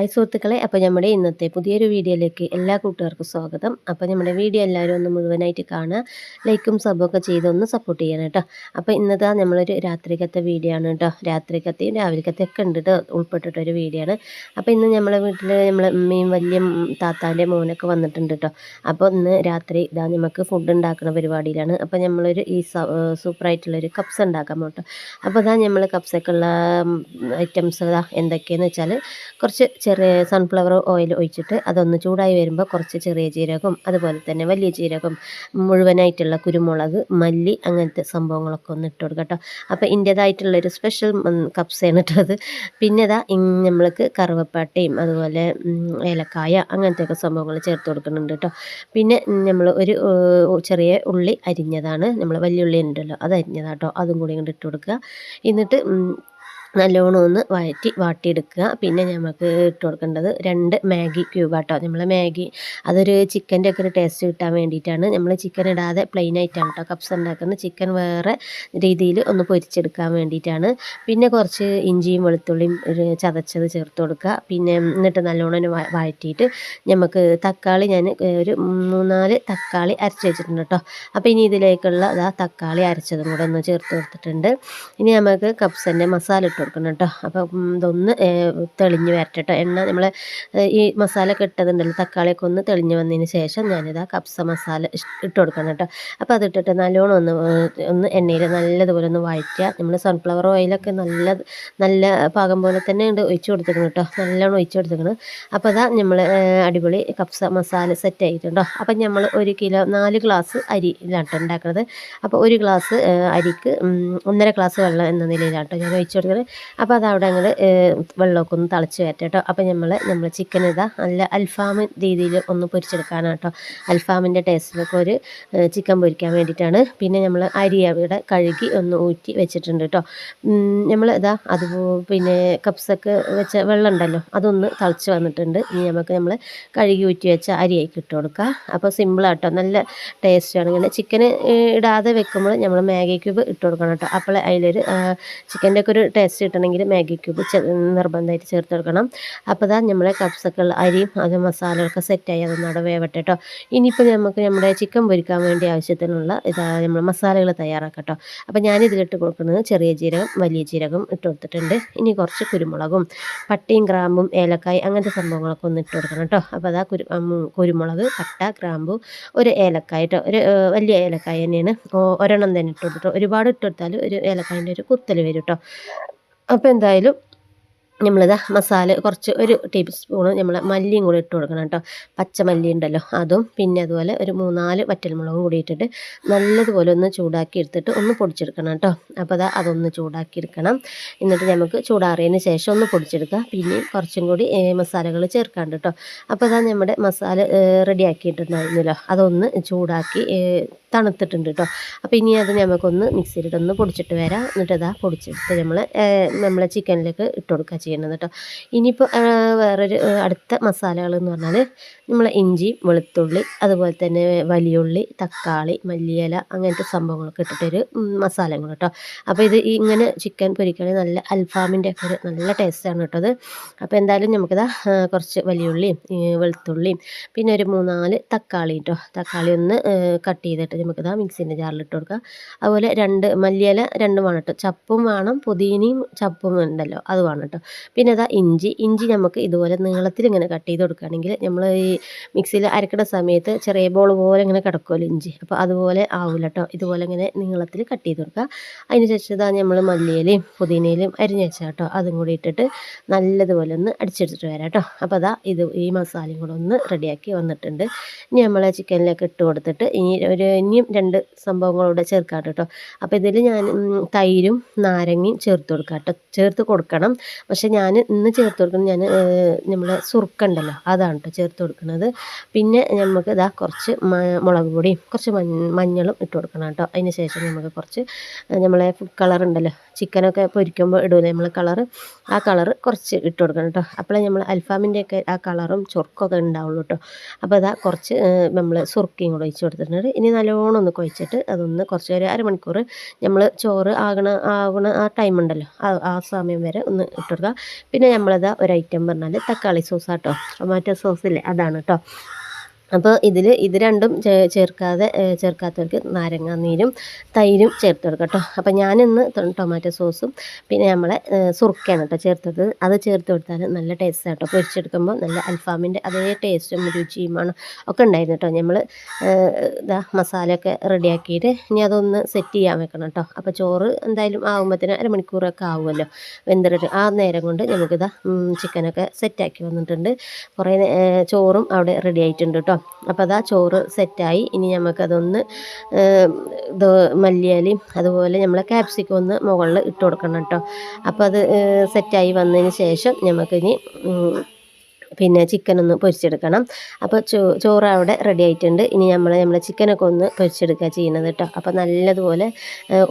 Hi സുഹൃത്തുക്കളെ അപ്പോൾ നമ്മുടെ ഇന്നത്തെ പുതിയൊരു വീഡിയോയിലേക്ക് എല്ലാ കൂട്ടുകാർക്കും സ്വാഗതം. അപ്പോൾ നമ്മുടെ വീഡിയോ എല്ലാവരും ഒന്ന് മുഴുവനായിട്ട് കാണുക ലൈക്കും സബൊക്കെ ചെയ്ത് ഒന്ന് സപ്പോർട്ട് ചെയ്യണം കേട്ടോ. അപ്പോൾ ഇന്നത്തെ നമ്മളൊരു രാത്രിക്കത്തെ വീഡിയോ ആണ് കേട്ടോ. രാത്രിക്കത്തെയും രാവിലക്കത്തെ ഒക്കെ ഉണ്ട് ഉൾപ്പെട്ടിട്ടൊരു വീഡിയോ ആണ്. അപ്പോൾ ഇന്ന് നമ്മളെ വീട്ടിൽ നമ്മളെ ഉമ്മയും വലിയ താത്താന്റെ മോനൊക്കെ വന്നിട്ടുണ്ട് കേട്ടോ. അപ്പോൾ ഇന്ന് രാത്രി ഇതാ നമുക്ക് ഫുഡ് ഉണ്ടാക്കുന്ന പരിപാടിയിലാണ്. അപ്പോൾ നമ്മളൊരു ഈ സൂപ്പറായിട്ടുള്ളൊരു കപ്സ് ഉണ്ടാക്കാൻ കേട്ടോ അപ്പോൾ ഇതാ നമ്മൾ കപ്സൊക്കെ ഉള്ള ഐറ്റംസ് എന്തൊക്കെയെന്ന് വെച്ചാൽ കുറച്ച് ചെറിയ സൺഫ്ലവർ ഓയിൽ ഒഴിച്ചിട്ട് അതൊന്ന് ചൂടായി വരുമ്പോൾ കുറച്ച് ചെറിയ ജീരകം അതുപോലെ തന്നെ വലിയ ജീരകം മുഴുവനായിട്ടുള്ള കുരുമുളക് മല്ലി അങ്ങനത്തെ സംഭവങ്ങളൊക്കെ ഒന്ന് ഇട്ട് കൊടുക്കാം കേട്ടോ അപ്പോൾ ഇതിന്റെതായിട്ടുള്ളൊരു സ്പെഷ്യൽ കപ്സയാണ് ഇട്ടത് പിന്നെ ഇതാ നമ്മൾക്ക് കറുവപ്പാട്ടയും അതുപോലെ ഏലക്കായ അങ്ങനത്തെയൊക്കെ സംഭവങ്ങൾ ചേർത്ത് കൊടുക്കുന്നുണ്ട് കേട്ടോ പിന്നെ നമ്മൾ ഒരു ചെറിയ ഉള്ളി അരിഞ്ഞതാണ്. നമ്മൾ വലിയ ഉള്ളി ഉണ്ടല്ലോ അത് അരിഞ്ഞതാട്ടോ അതും കൂടി ഇങ്ങോട്ട് ഇട്ട് കൊടുക്കുക. എന്നിട്ട് നല്ലോണം ഒന്ന് വഴറ്റി വാട്ടിയെടുക്കുക. പിന്നെ നമുക്ക് ഇട്ട് കൊടുക്കേണ്ടത് രണ്ട് മാഗി ക്യൂബ് കേട്ടോ നമ്മൾ മാഗി അതൊരു ചിക്കന്റെ ഒക്കെ ഒരു ടേസ്റ്റ് കിട്ടാൻ വേണ്ടിയിട്ടാണ്. നമ്മൾ ചിക്കൻ ഇടാതെ പ്ലെയിൻ ആയിട്ടാണ് കേട്ടോ കപ്സ് ഉണ്ടാക്കുന്നത് ചിക്കൻ വേറെ രീതിയിൽ ഒന്ന് പൊരിച്ചെടുക്കാൻ വേണ്ടിയിട്ടാണ്. പിന്നെ കുറച്ച് ഇഞ്ചിയും വെളുത്തുള്ളിയും ഒരു ചതച്ചത് ചേർത്ത് കൊടുക്കുക. പിന്നെ എന്നിട്ട് നല്ലോണം വഴറ്റിയിട്ട് നമുക്ക് തക്കാളി ഞാൻ ഒരു മൂന്നാൽ തക്കാളി അരച്ച് വെച്ചിട്ടുണ്ട് കേട്ടോ അപ്പോൾ ഇനി ഇതിലേക്കുള്ള അതാ തക്കാളി അരച്ചതും കൂടെ ഒന്ന് ചേർത്ത് കൊടുത്തിട്ടുണ്ട്. ഇനി നമുക്ക് കപ്സന്റെ മസാല ഇട്ട് കൊടുക്കണം കേട്ടോ അപ്പോൾ ഇതൊന്ന് തെളിഞ്ഞ് വരട്ടെ എണ്ണ നമ്മൾ ഈ മസാല ഒക്കെ ഇട്ടതുണ്ടല്ലോ തക്കാളിയൊക്കെ ഒന്ന് തെളിഞ്ഞ് വന്നതിന് ശേഷം ഞാനിത് ആ കപ്സ മസാല ഇട്ട് കൊടുക്കണം കേട്ടോ. അപ്പോൾ അതിട്ടിട്ട് നല്ലോണം ഒന്ന് ഒന്ന് എണ്ണയിൽ നല്ലതുപോലെ ഒന്ന് വഴറ്റുക. നമ്മൾ സൺഫ്ലവർ ഓയിലൊക്കെ നല്ല നല്ല പാകം പോലെ തന്നെ ഉണ്ട് ഒഴിച്ച് കൊടുത്തിരിക്കണം കേട്ടോ. നല്ലോണം ഒഴിച്ച് കൊടുത്തിരിക്കണം. അപ്പോൾ അതാ നമ്മൾ അടിപൊളി കപ്സ മസാല സെറ്റ് ആയിട്ടുണ്ടോ അപ്പം നമ്മൾ ഒരു കിലോ നാല് ഗ്ലാസ് അരി ഇല്ലാട്ടോ ഉണ്ടാക്കുന്നത് അപ്പോൾ ഒരു ഗ്ലാസ് അരിക്ക് ഒന്നര ഗ്ലാസ് വെള്ളം എന്ന നിലയിലാണ് നിലയിലാട്ടോ ഞാൻ ഒഴിച്ച് കൊടുക്കുന്നത് അപ്പോൾ അതവിടെ ഞങ്ങൾ വെള്ളമൊക്കെ ഒന്ന് തിളച്ച് വരട്ടെ കേട്ടോ അപ്പോൾ നമ്മൾ നമ്മൾ ചിക്കൻ ഇതാ നല്ല അൽഫാം രീതിയിൽ ഒന്ന് പൊരിച്ചെടുക്കാനാണ് കേട്ടോ അൽഫാമിന്റെ ടേസ്റ്റിലൊക്കെ ഒരു ചിക്കൻ പൊരിക്കാൻ വേണ്ടിയിട്ടാണ് പിന്നെ നമ്മൾ അരി അവിടെ കഴുകി ഒന്ന് ഊറ്റി വെച്ചിട്ടുണ്ട് കേട്ടോ നമ്മൾ ഇതാ അത് പിന്നെ കപ്സൊക്കെ വെച്ച വെള്ളം ഉണ്ടല്ലോ അതൊന്ന് തിളച്ച് വന്നിട്ടുണ്ട്. ഇനി നമുക്ക് നമ്മൾ കഴുകി ഊറ്റി വെച്ച അരിയായി ഇട്ട് കൊടുക്കുക അപ്പോൾ സിമ്പിളാട്ടോ നല്ല ടേസ്റ്റാണ് ഇങ്ങനെ ചിക്കൻ ഇടാതെ വെക്കുമ്പോൾ നമ്മൾ മാഗി ക്യൂബ് ഇട്ട് കൊടുക്കണം കേട്ടോ അപ്പോൾ അതിലൊരു ചിക്കന്റെ ഒക്കെ ഒരു ടേസ്റ്റ് കിട്ടണമെങ്കിൽ മാഗി ക്യൂബ് നിർബന്ധമായിട്ട് ചേർത്ത് കൊടുക്കണം. അപ്പോൾ ഇതാ നമ്മളെ കപ്സക്കൾ അരിയും അത് മസാലകളൊക്കെ സെറ്റായി അതൊന്നും അവിടെ വേവട്ടെ കേട്ടോ ഇനിയിപ്പോൾ നമുക്ക് നമ്മുടെ ചിക്കൻ പൊരിക്കാൻ വേണ്ടി ആവശ്യത്തിനുള്ള ഇതാ നമ്മൾ മസാലകൾ തയ്യാറാക്കാം കേട്ടോ അപ്പോൾ ഞാനിതിലിട്ട് കൊടുക്കുന്നത് ചെറിയ ജീരകം വലിയ ജീരകം ഇട്ട് കൊടുത്തിട്ടുണ്ട്. ഇനി കുറച്ച് കുരുമുളകും പട്ടയും ഗ്രാമ്പും ഏലക്കായ് അങ്ങനത്തെ സംഭവങ്ങളൊക്കെ ഒന്ന് ഇട്ട് കൊടുക്കണം കേട്ടോ അപ്പോൾ അതാ കുരു കുരുമുളക് പട്ട ഗ്രാമ്പു ഒരു ഏലക്കായ കേട്ടോ ഒരു വലിയ ഏലക്കായ തന്നെയാണ്. ഒരെണ്ണം തന്നെ ഇട്ട് കൊടുത്തിട്ടോ ഒരുപാട് ഇട്ട് കൊടുത്താൽ ഒരു ഏലക്കായന്റെ ഒരു കുത്തൽ വരും കേട്ടോ അപ്പോൾ എന്തായാലും നമ്മളിതാ മസാല കുറച്ച് ഒരു ടേബിൾ സ്പൂണ് നമ്മൾ മല്ലിയും കൂടി ഇട്ട് കൊടുക്കണം കേട്ടോ. പച്ചമല്ലി ഉണ്ടല്ലോ അതും പിന്നെ അതുപോലെ ഒരു മൂന്നാൽ വറ്റൽമുളകും കൂടി ഇട്ടിട്ട് നല്ലതുപോലെ ഒന്ന് ചൂടാക്കി എടുത്തിട്ട് ഒന്ന് പൊടിച്ചെടുക്കണം കേട്ടോ. അപ്പോൾ അതാ അതൊന്ന് ചൂടാക്കി എടുക്കണം. എന്നിട്ട് നമുക്ക് ചൂടാറിയതിന് ശേഷം ഒന്ന് പൊടിച്ചെടുക്കുക പിന്നെ കുറച്ചും കൂടി മസാലകൾ ചേർക്കാണ്ട് കേട്ടോ. അപ്പോൾ അതാ നമ്മുടെ മസാല റെഡി ആക്കിയിട്ടുണ്ടായിരുന്നല്ലോ. അതൊന്ന് ചൂടാക്കി തണുത്തിട്ടുണ്ട് കേട്ടോ. അപ്പോൾ ഇനി അത് നമുക്കൊന്ന് മിക്സിയിലിട്ടൊന്ന് പൊടിച്ചിട്ട് വരാം. എന്നിട്ട് അതാ പൊടിച്ചെടുത്ത് നമ്മൾ നമ്മളെ ചിക്കനിലേക്ക് ഇട്ട് കൊടുക്കുക ചെയ്യുന്നത് കേട്ടോ ഇനിയിപ്പോൾ വേറൊരു അടുത്ത മസാലകൾ എന്ന് പറഞ്ഞാൽ നമ്മൾ ഇഞ്ചി വെളുത്തുള്ളി അതുപോലെ തന്നെ വലിയുള്ളി തക്കാളി മല്ലിയില അങ്ങനത്തെ സംഭവങ്ങളൊക്കെ ഇട്ടിട്ടൊരു മസാലകൾ കൂടെ കേട്ടോ അപ്പോൾ ഇത് ഇങ്ങനെ ചിക്കൻ പൊരിക്കുകയാണെങ്കിൽ നല്ല അൽഫാമിന്റെ ഒക്കെ ഒരു നല്ല ടേസ്റ്റാണ് കേട്ടത് അപ്പോൾ എന്തായാലും നമുക്കിതാ കുറച്ച് വലിയുള്ളിയും വെളുത്തുള്ളിയും പിന്നെ ഒരു മൂന്നാൽ തക്കാളി കേട്ടോ തക്കാളി ഒന്ന് കട്ട് ചെയ്തിട്ട് നമുക്കിതാ മിക്സിന്റെ ജാറിൽ ഇട്ട് കൊടുക്കുക അതുപോലെ രണ്ട് മല്ലിയില രണ്ടും വേണം കേട്ടോ ചപ്പും വേണം പുതിനയും ചപ്പും ഉണ്ടല്ലോ അത് വേണം കേട്ടോ പിന്നെ അതാ ഇഞ്ചി. ഇഞ്ചി നമുക്ക് ഇതുപോലെ നീളത്തിൽ ഇങ്ങനെ കട്ട് ചെയ്ത് കൊടുക്കുകയാണെങ്കിൽ നമ്മൾ ഈ മിക്സിയിൽ അരക്കുന്ന സമയത്ത് ചെറിയ ബോൾ പോലെ ഇങ്ങനെ കിടക്കുമല്ലോ ഇഞ്ചി. അപ്പോൾ അതുപോലെ ആവില്ല കേട്ടോ ഇതുപോലെ ഇങ്ങനെ നീളത്തിൽ കട്ട് ചെയ്ത് കൊടുക്കുക. അതിന് ശേഷം ഇതാ നമ്മൾ മല്ലിയിലയും പുതിനയിലും അരിഞ്ഞ് വെച്ചാൽ കേട്ടോ അതും കൂടി ഇട്ടിട്ട് നല്ലതുപോലെ ഒന്ന് അടിച്ചെടുത്തിട്ട് വരാം കേട്ടോ അപ്പോൾ അതാ ഇത് ഈ മസാലയും കൂടെ ഒന്ന് റെഡിയാക്കി വന്നിട്ടുണ്ട്. ഇനി നമ്മൾ ചിക്കനിലേക്ക് ഇട്ട് കൊടുത്തിട്ട് ഇനി ഒരു ഇനിയും രണ്ട് സംഭവങ്ങളൂടെ ചേർക്കാം കേട്ടോ അപ്പോൾ ഇതിൽ ഞാൻ തൈരും നാരങ്ങയും ചേർത്ത് കൊടുക്കാം കേട്ടോ ചേർത്ത് കൊടുക്കണം. പക്ഷെ ഞാൻ ഇന്ന് ചേർത്ത് കൊടുക്കുന്നത് ഞാൻ നമ്മുടെ സുറുക്കുണ്ടല്ലോ അതാണ് കേട്ടോ ചേർത്ത് കൊടുക്കുന്നത്. പിന്നെ നമുക്ക് ഇതാ കുറച്ച് മുളക് പൊടിയും കുറച്ച് മഞ്ഞളും ഇട്ട് കൊടുക്കണം കേട്ടോ അതിന് ശേഷം നമുക്ക് കുറച്ച് നമ്മളെ ഫുഡ് കളർ ഉണ്ടല്ലോ ചിക്കനൊക്കെ പൊരിക്കുമ്പോൾ ഇടൂലേ നമ്മൾ കളർ ആ കളർ കുറച്ച് ഇട്ട് കൊടുക്കണം കേട്ടോ അപ്പോഴേ നമ്മൾ അൽഫാമിന്റെയൊക്കെ ആ കളറും ചൊറുക്കൊക്കെ ഉണ്ടാവുള്ളൂ കേട്ടോ അപ്പോൾ അതാ കുറച്ച് നമ്മൾ സുറുക്കിയും കൂടെ ഒഴിച്ച് കൊടുത്തിട്ടുണ്ട്. ഇനി നല്ലോണം ഒന്ന് കുഴച്ചിട്ട് അതൊന്ന് കുറച്ച് ഒരു അരമണിക്കൂർ നമ്മൾ ചോറ് ആകണ ആകണ ആ ടൈം ഉണ്ടല്ലോ ആ സമയം വരെ ഒന്ന് ഇട്ട് കൊടുക്കുക. പിന്നെ നമ്മളതാ ഒരു ഐറ്റം പറഞ്ഞാൽ തക്കാളി സോസാട്ടോ ടൊമാറ്റോ സോസില്ലേ അതാണ് കേട്ടോ അപ്പോൾ ഇതിൽ ഇത് രണ്ടും ചേർക്കാതെ ചേർക്കാത്തവർക്ക് നാരങ്ങാനീരും തൈരും ചേർത്ത് കൊടുക്കാം കേട്ടോ. അപ്പോൾ ഞാനിന്ന് ടൊമാറ്റോ സോസും പിന്നെ നമ്മളെ സുറുക്കയാണ് കേട്ടോ ചേർത്തത്. അത് ചേർത്ത് കൊടുത്താൽ നല്ല ടേസ്റ്റ് കേട്ടോ പൊരിച്ചെടുക്കുമ്പോൾ നല്ല അൽഫാമിന്റെ അതേ ടേസ്റ്റും രുചിയുമാണ് ഒക്കെ ഉണ്ടായിരുന്നു കേട്ടോ. നമ്മൾ ഇതാ മസാലയൊക്കെ റെഡിയാക്കിയിട്ട് ഇനി അതൊന്ന് സെറ്റ് ചെയ്യാൻ വെക്കണം കേട്ടോ. അപ്പോൾ ചോറ് എന്തായാലും ആകുമ്പോഴത്തേന് അരമണിക്കൂറൊക്കെ ആവുമല്ലോ. വെന്തിട്ട് ആ നേരം കൊണ്ട് നമുക്കിതാ ചിക്കനൊക്കെ സെറ്റാക്കി വന്നിട്ടുണ്ട്. കുറേ ചോറും അവിടെ റെഡി ആയിട്ടുണ്ട് കേട്ടോ. അപ്പോൾ അതാ ചോറ് സെറ്റായി. ഇനി നമുക്കതൊന്ന് ഇത് മല്ലിയാലയും അതുപോലെ നമ്മൾ ക്യാപ്സിക്കം ഒന്ന് മുകളിൽ ഇട്ട് കൊടുക്കണം കേട്ടോ. അപ്പോൾ അത് സെറ്റായി വന്നതിന് ശേഷം നമുക്കിനി പിന്നെ ചിക്കൻ ഒന്ന് പൊരിച്ചെടുക്കണം. അപ്പോൾ ചോ ചോറ് അവിടെ റെഡി ആയിട്ടുണ്ട്. ഇനി നമ്മൾ നമ്മളെ ചിക്കനൊക്കെ ഒന്ന് പൊരിച്ചെടുക്കുക ചെയ്യുന്നത് കേട്ടോ. അപ്പോൾ നല്ലതുപോലെ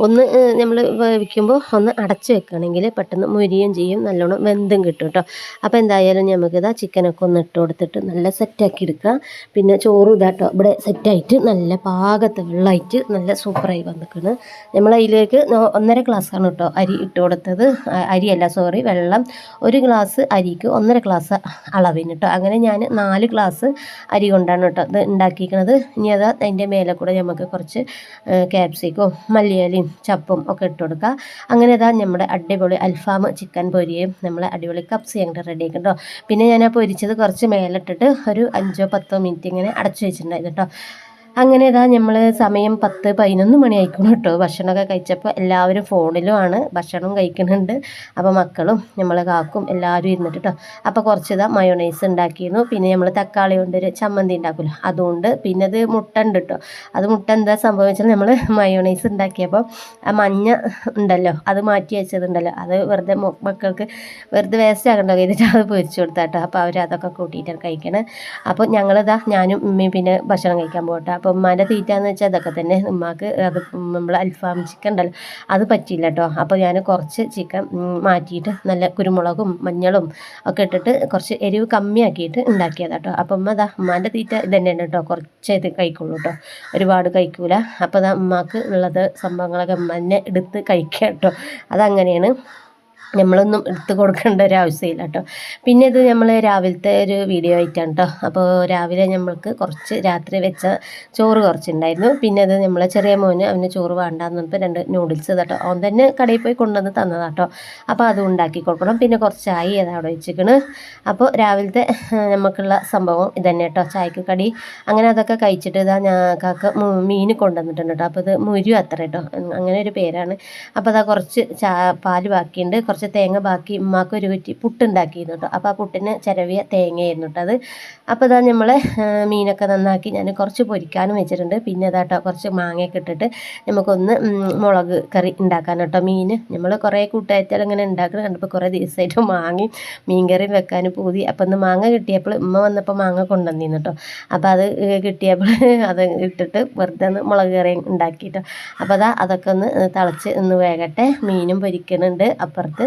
ഒന്ന് നമ്മൾ വേവിക്കുമ്പോൾ ഒന്ന് അടച്ച് വെക്കുകയാണെങ്കിൽ പെട്ടെന്ന് മുരിയും ചെയ്യും. നല്ലോണം വെന്തും കിട്ടും കേട്ടോ. അപ്പോൾ എന്തായാലും നമുക്കിതാ ചിക്കനൊക്കെ ഒന്ന് ഇട്ട് കൊടുത്തിട്ട് നല്ല സെറ്റാക്കി എടുക്കുക പിന്നെ ചോറ് ഇതാട്ടോ ഇവിടെ സെറ്റായിട്ട് നല്ല പാകത്ത് വെള്ളമായിട്ട് നല്ല സൂപ്പറായി വന്നിരിക്കുന്നത് നമ്മൾ അതിലേക്ക് ഒന്നര ഗ്ലാസ്സാണ് കേട്ടോ അരി ഇട്ട് കൊടുത്തത്. അരിയല്ല സോറി വെള്ളം. ഒരു ഗ്ലാസ് അരിക്ക് ഒന്നര ഗ്ലാസ് അളവ് അളവിന് കേട്ടോ അങ്ങനെ ഞാൻ നാല് ഗ്ലാസ് അരി കൊണ്ടാണ് കേട്ടോ ഇത് ഉണ്ടാക്കിയിരിക്കുന്നത് ഇനി അത് അതിന്റെ മേലെ കൂടെ നമുക്ക് കുറച്ച് ക്യാപ്സിക്കും മല്ലിയലയും ചപ്പും ഒക്കെ ഇട്ട് കൊടുക്കുക അങ്ങനെ അതാ നമ്മുടെ അടിപൊളി അൽഫാം ചിക്കൻ പൊരിയും നമ്മളെ അടിപൊളി കപ്സ് ഞങ്ങളുടെ റെഡി ആക്കും പിന്നെ ഞാൻ ആ പൊരിച്ചത് കുറച്ച് മേലിട്ടിട്ട് ഒരു അഞ്ചോ പത്തോ മിനിറ്റ് ഇങ്ങനെ അടച്ചു വെച്ചിട്ടുണ്ടായിരുന്നു കേട്ടോ അങ്ങനെ ഇതാ നമ്മൾ സമയം പത്ത് പതിനൊന്ന് മണി ആയിക്കണം കേട്ടോ. ഭക്ഷണമൊക്കെ കഴിച്ചപ്പോൾ എല്ലാവരും ഫോണിലുമാണ്. ഭക്ഷണം കഴിക്കുന്നുണ്ട്. അപ്പോൾ മക്കളും നമ്മളെ കാക്കും എല്ലാവരും ഇരുന്നിട്ട് കേട്ടോ അപ്പോൾ കുറച്ച് ഇതാ മയോണൈസ് ഉണ്ടാക്കിയിരുന്നു പിന്നെ നമ്മൾ തക്കാളി കൊണ്ടൊരു ചമ്മന്തി ഉണ്ടാക്കുമല്ലോ അതുകൊണ്ട് പിന്നെ അത് മുട്ട ഉണ്ട് കേട്ടോ അത് മുട്ട എന്താ സംഭവിച്ചാൽ നമ്മൾ മയോണൈസ് ഉണ്ടാക്കിയപ്പോൾ ആ മഞ്ഞ ഉണ്ടല്ലോ അത് മാറ്റി വെച്ചതുണ്ടല്ലോ അത് വെറുതെ മക്കൾക്ക് വെറുതെ വേസ്റ്റ് ആക്കണ്ടോ കഴിഞ്ഞിട്ട് അത് പൊരിച്ചു കൊടുത്താട്ടോ അപ്പോൾ അവർ അതൊക്കെ കൂട്ടിയിട്ടാണ് കഴിക്കണേ. അപ്പോൾ ഞങ്ങളിതാ ഞാനും ഉമ്മയും പിന്നെ ഭക്ഷണം കഴിക്കാൻ പോകട്ടെ അപ്പോൾ ഉമ്മാന്റെ തീറ്റ എന്ന് വെച്ചാൽ അതൊക്കെ തന്നെ ഉമ്മാക്ക് അത് നമ്മൾ അൽഫാം ചിക്കൻ ഉണ്ടല്ലോ അത് പറ്റിയില്ല കേട്ടോ. അപ്പോൾ ഞാൻ കുറച്ച് ചിക്കൻ മാറ്റിയിട്ട് നല്ല കുരുമുളകും മഞ്ഞളും ഒക്കെ ഇട്ടിട്ട് കുറച്ച് എരിവ് കമ്മിയാക്കിയിട്ട് ഉണ്ടാക്കിയതാണ് കേട്ടോ. അപ്പം ഉമ്മ അതാ ഉമ്മാന്റെ തീറ്റ ഇത് തന്നെയാണ് കേട്ടോ. കുറച്ച് ഇത് കഴിക്കുള്ളൂ കേട്ടോ. ഒരുപാട് കഴിക്കൂല. അപ്പോൾ അതാ ഉമ്മാക്ക് ഉള്ളത് സംഭവങ്ങളൊക്കെ ഉമ്മ തന്നെ എടുത്ത് കഴിക്കുക കേട്ടോ. അതങ്ങനെയാണ് നമ്മളൊന്നും എടുത്ത് കൊടുക്കേണ്ട ഒരു ആവശ്യമില്ല കേട്ടോ പിന്നെ ഇത് നമ്മൾ രാവിലത്തെ ഒരു വീഡിയോ ആയിട്ടാണ് കേട്ടോ അപ്പോൾ രാവിലെ നമ്മൾക്ക് കുറച്ച് രാത്രി വെച്ച ചോറ് കുറച്ചുണ്ടായിരുന്നു. പിന്നെ അത് നമ്മളെ ചെറിയ മോന് അവന് ചോറ് വേണ്ടാന്ന് പറഞ്ഞപ്പോൾ രണ്ട് നൂഡിൽസ് കേട്ടോ അവൻ തന്നെ കടയിൽ പോയി കൊണ്ടുവന്ന് തന്നതാട്ടോ അപ്പോൾ അത് ഉണ്ടാക്കി കൊടുക്കണം. പിന്നെ കുറച്ച് അത് അവിടെ വെച്ചിരിക്കണ് അപ്പോൾ രാവിലത്തെ നമുക്കുള്ള സംഭവം ഇതന്നെ കേട്ടോ ചായക്ക് കടി. അങ്ങനെ അതൊക്കെ കഴിച്ചിട്ട് ഇതാ ഞാൻ കാക്ക മീൻ കൊണ്ടുവന്നിട്ടുണ്ട് കേട്ടോ അപ്പോൾ ഇത് മുരു അത്ര കേട്ടോ അങ്ങനെ ഒരു പേരാണ്. അപ്പോൾ അതാ കുറച്ച് ചാ പാൽ ബാക്കിയുണ്ട്. കുറച്ച് കുറച്ച് തേങ്ങ ബാക്കി ഉമ്മാക്ക് ഒരു കുറ്റി പുട്ടുണ്ടാക്കിയിരുന്നു കേട്ടോ അപ്പോൾ ആ പുട്ടിന് ചിരവിയ തേങ്ങയായിരുന്നു കേട്ടോ അത്. അപ്പോൾ ഇതാ നമ്മൾ മീനൊക്കെ നന്നാക്കി ഞാൻ കുറച്ച് പൊരിക്കാനും വെച്ചിട്ടുണ്ട്. പിന്നെ ഇതാട്ടോ കുറച്ച് മാങ്ങയൊക്കെ ഇട്ടിട്ട് നമുക്കൊന്ന് മുളക് കറി ഉണ്ടാക്കാൻ കേട്ടോ മീൻ നമ്മൾ കുറേ കൂട്ടായിട്ട് ഇങ്ങനെ ഉണ്ടാക്കണം കണ്ടപ്പോൾ കുറേ ദിവസമായിട്ട് മാങ്ങി മീൻ കറി വെക്കാൻ പൂതി. അപ്പോൾ ഒന്ന് മാങ്ങ കിട്ടിയപ്പോൾ ഉമ്മ വന്നപ്പോൾ മാങ്ങ കൊണ്ടുവന്നിരുന്നു കേട്ടോ അപ്പോൾ അത് കിട്ടിയപ്പോൾ അത് ഇട്ടിട്ട് വെറുതെ ഒന്ന് മുളക് കറി ഉണ്ടാക്കിയിട്ടോ അപ്പോൾ അതാ അതൊക്കെ ഒന്ന് തിളച്ച് ഒന്ന് വേകട്ടെ. മീനും പൊരിക്കുന്നുണ്ട് അപ്പുറത്ത്.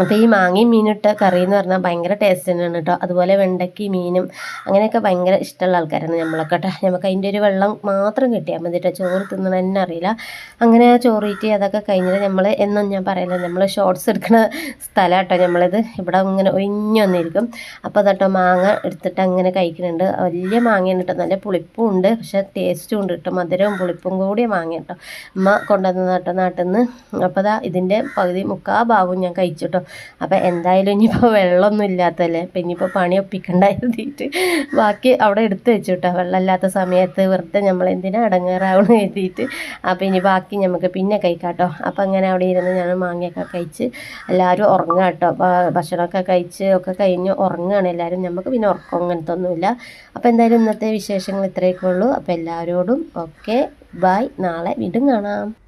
അപ്പോൾ ഈ മാങ്ങയും മീനിട്ട കറി എന്ന് പറഞ്ഞാൽ ഭയങ്കര ടേസ്റ്റ് തന്നെയാണ് കേട്ടോ അതുപോലെ വെണ്ടയ്ക്ക് മീനും അങ്ങനെയൊക്കെ ഭയങ്കര ഇഷ്ടമുള്ള ആൾക്കാരാണ് നമ്മളൊക്കെ കേട്ടോ നമുക്ക് അതിന്റെ ഒരു വെള്ളം മാത്രം കിട്ടിയാൽ മതി കേട്ടോ ചോറ് തിന്നണം തന്നെ അറിയില്ല. അങ്ങനെ ചോറീറ്റ് അതൊക്കെ കഴിഞ്ഞിട്ട് നമ്മൾ എന്നും ഞാൻ പറയില്ല നമ്മൾ ഷോർട്ട്സ് എടുക്കുന്ന സ്ഥലം കേട്ടോ നമ്മളിത് ഇവിടെ ഇങ്ങനെ ഒഴിഞ്ഞു വന്നിരിക്കും. അപ്പോൾ അതാട്ടോ മാങ്ങ എടുത്തിട്ട് അങ്ങനെ കഴിക്കുന്നുണ്ട് വലിയ മാങ്ങയാണ് കേട്ടോ നല്ല പുളിപ്പും ഉണ്ട്. പക്ഷേ ടേസ്റ്റും ഉണ്ട് കേട്ടോ മധുരവും പുളിപ്പും കൂടിയ മാങ്ങ കേട്ടോ അമ്മ കൊണ്ടുവന്നതാട്ടോ നാട്ടിൽ നിന്ന് അപ്പോൾ അതാ ഇതിന്റെ പകുതി മുക്കാ ഭാഗവും ഞാൻ കഴിച്ചു കേട്ടോ അപ്പോൾ എന്തായാലും ഇനിയിപ്പോൾ വെള്ളമൊന്നും ഇല്ലാത്തല്ലേ? അപ്പം ഇനിയിപ്പോൾ പണി ഒപ്പിക്കണ്ട എഴുതിയിട്ട് ബാക്കി അവിടെ എടുത്ത് വെച്ചു കേട്ടോ വെള്ളമില്ലാത്ത സമയത്ത് വെറുതെ നമ്മൾ എന്തിനാ അടങ്ങാറാവണം എഴുതിയിട്ട്. അപ്പോൾ ഇനി ബാക്കി നമുക്ക് പിന്നെ കഴിക്കാട്ടോ. അപ്പോൾ അങ്ങനെ അവിടെ ഇരുന്ന് ഞാൻ മാങ്ങയൊക്കെ കഴിച്ച് എല്ലാവരും ഉറങ്ങാം കേട്ടോ ഭക്ഷണമൊക്കെ കഴിച്ച് ഒക്കെ കഴിഞ്ഞ് ഉറങ്ങുകയാണ് എല്ലാവരും നമുക്ക് പിന്നെ ഉറക്കം അങ്ങനത്തെ ഒന്നുമില്ല അപ്പോൾ എന്തായാലും ഇന്നത്തെ വിശേഷങ്ങൾ ഇത്രയൊക്കെ ഉള്ളൂ. അപ്പോൾ എല്ലാവരോടും ഓക്കെ. ബൈ. നാളെ വീണ്ടും കാണാം.